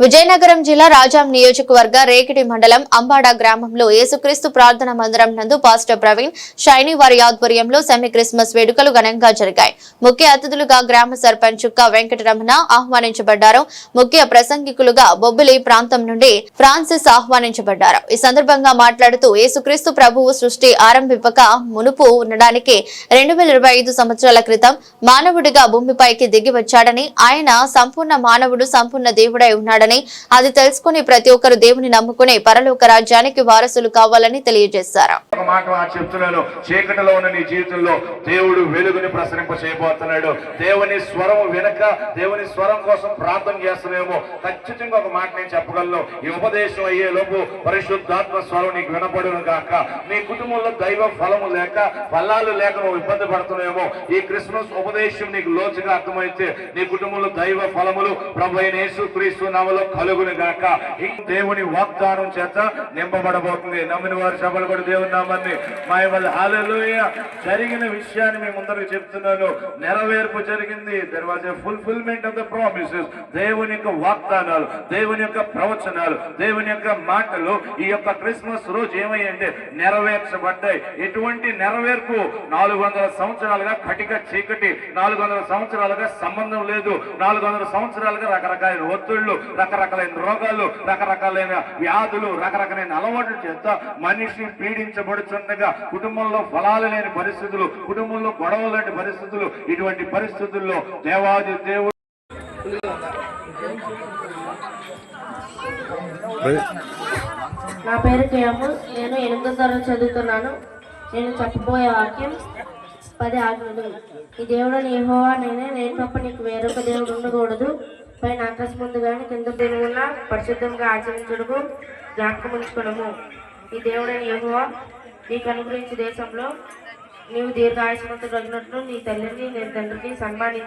విజయనగరం జిల్లా రాజాం నియోజకవర్గ రేకిడి మండలం అంబాడ గ్రామంలో యేసుక్రీస్తు ప్రార్థన మందిరం నందు పాస్టర్ ప్రవీణ్ షైని వారి ఆధ్వర్యంలో సెమీ క్రిస్మస్ వేడుకలు ఘనంగా జరిగాయి. ముఖ్య అతిథులుగా గ్రామ సర్పంచ్ చుక్క వెంకటరమణ ఆహ్వానించబడ్డారు. ముఖ్య ప్రసంగికులుగా బొబ్బిలి ప్రాంతం నుండి ఫ్రాన్సిస్ ఆహ్వానించబడ్డారు. ఈ సందర్భంగా మాట్లాడుతూ యేసుక్రీస్తు ప్రభువు సృష్టి ఆరంభింపక మునుపు ఉండడానికి రెండు వేల ఇరవై ఐదు సంవత్సరాల క్రితం మానవుడిగా భూమిపైకి దిగి వచ్చాడని ఆయన సంపూర్ణ మానవుడు సంపూర్ణ దేవుడై ఉన్నాడని అది తెలుసుకుని ప్రతి ఒక్కరు దేవుని నమ్ముకుని పరలోక రాజ్యానికి వారసులు కావాలని తెలియజేశారు. చెప్తున్నాను. చీకటిలో ఉన్న నీ జీవితంలో దేవుడు వెలుగుని ప్రసరింప చేయబోతున్నాడు దేవుని స్వరం వెనక దేవుని స్వరం కోసం ప్రార్థన చేస్తున్నామో ఖచ్చితంగా ఒక మాట నేను చెప్పగలను. ఈ ఉపదేశం అయ్యే లోపు పరిశుద్ధాత్మ స్వరం నీకు వినపడును కాక నీ కుటుంబంలో దైవ ఫలము లేక ఫలాలు లేక నువ్వు ఇబ్బంది పడుతున్నాయేమో ఈ క్రిస్మస్ ఉపదేశం నీకు లోచుగా అర్థమైతే నీ కుటుంబంలో దైవ ఫలములు ప్రభు అయిన యేసు క్రీస్తు నామలో కలుగును గాక. దేవుని వాగ్దానం చేత నింపబడబోతుంది. నమ్మిన వారి సభలు కూడా దేవుని నామాన్ని మాయమల్లి హాలలోయ జరిగిన విషయాన్ని మేము ముందరకు చెప్తున్నాను. నెరవేర్పు జరిగింది. There was a fulfilment of the promises దేవుని యొక్క వాగ్దానాలు దేవుని యొక్క ప్రవచనాలు దేవుని యొక్క మాటలు ఈ యొక్క క్రిస్మస్ రోజు ఏమయ్యండి నెరవేర్చబడ్డాయి. ఎటువంటి నెరవేర్పు నాలుగు వందల సంవత్సరాలుగా కటిక చీకటి నాలుగు వందల సంవత్సరాలుగా సంబంధం లేదు. నాలుగు వందల సంవత్సరాలుగా రకరకాల ఒత్తిళ్ళు రకరకాలైన రోగాలు రకరకాలైన వ్యాధులు రకరకాలైన అలవాట్ల చేత మనిషి పీడించబడుచుండగా కుటుంబంలో ఫలాలు లేని పరిస్థితులు కుటుంబంలో గొడవలు లాంటి పరిస్థితులు ఇటువంటి పరిస్థితుల్లో దేవాది దేవుడు నా పేరు కేము నేను ఎనిమిదో తరగతి చదువుతున్నాను. నేను చెప్పబోయే వాక్యం పది ఆజ్ఞలు. ఈ దేవుడు యెహోవా నేనే. నేను తప్ప నీకు వేరొక దేవుడు ఉండకూడదు. పైన ఆకాశం ముందు కానీ కింద దేవుడు పరిశుద్ధంగా ఆచరించడము జ్ఞాపకం ఉంచుకోవడము ఈ దేవుడైన యెహోవా నీకు అనుగ్రహించే దేశంలో నీవు దీర్ఘ ఆయుష్మంతుడు అగినట్లు నీ తల్లిని నీ తండ్రికి సన్మానించి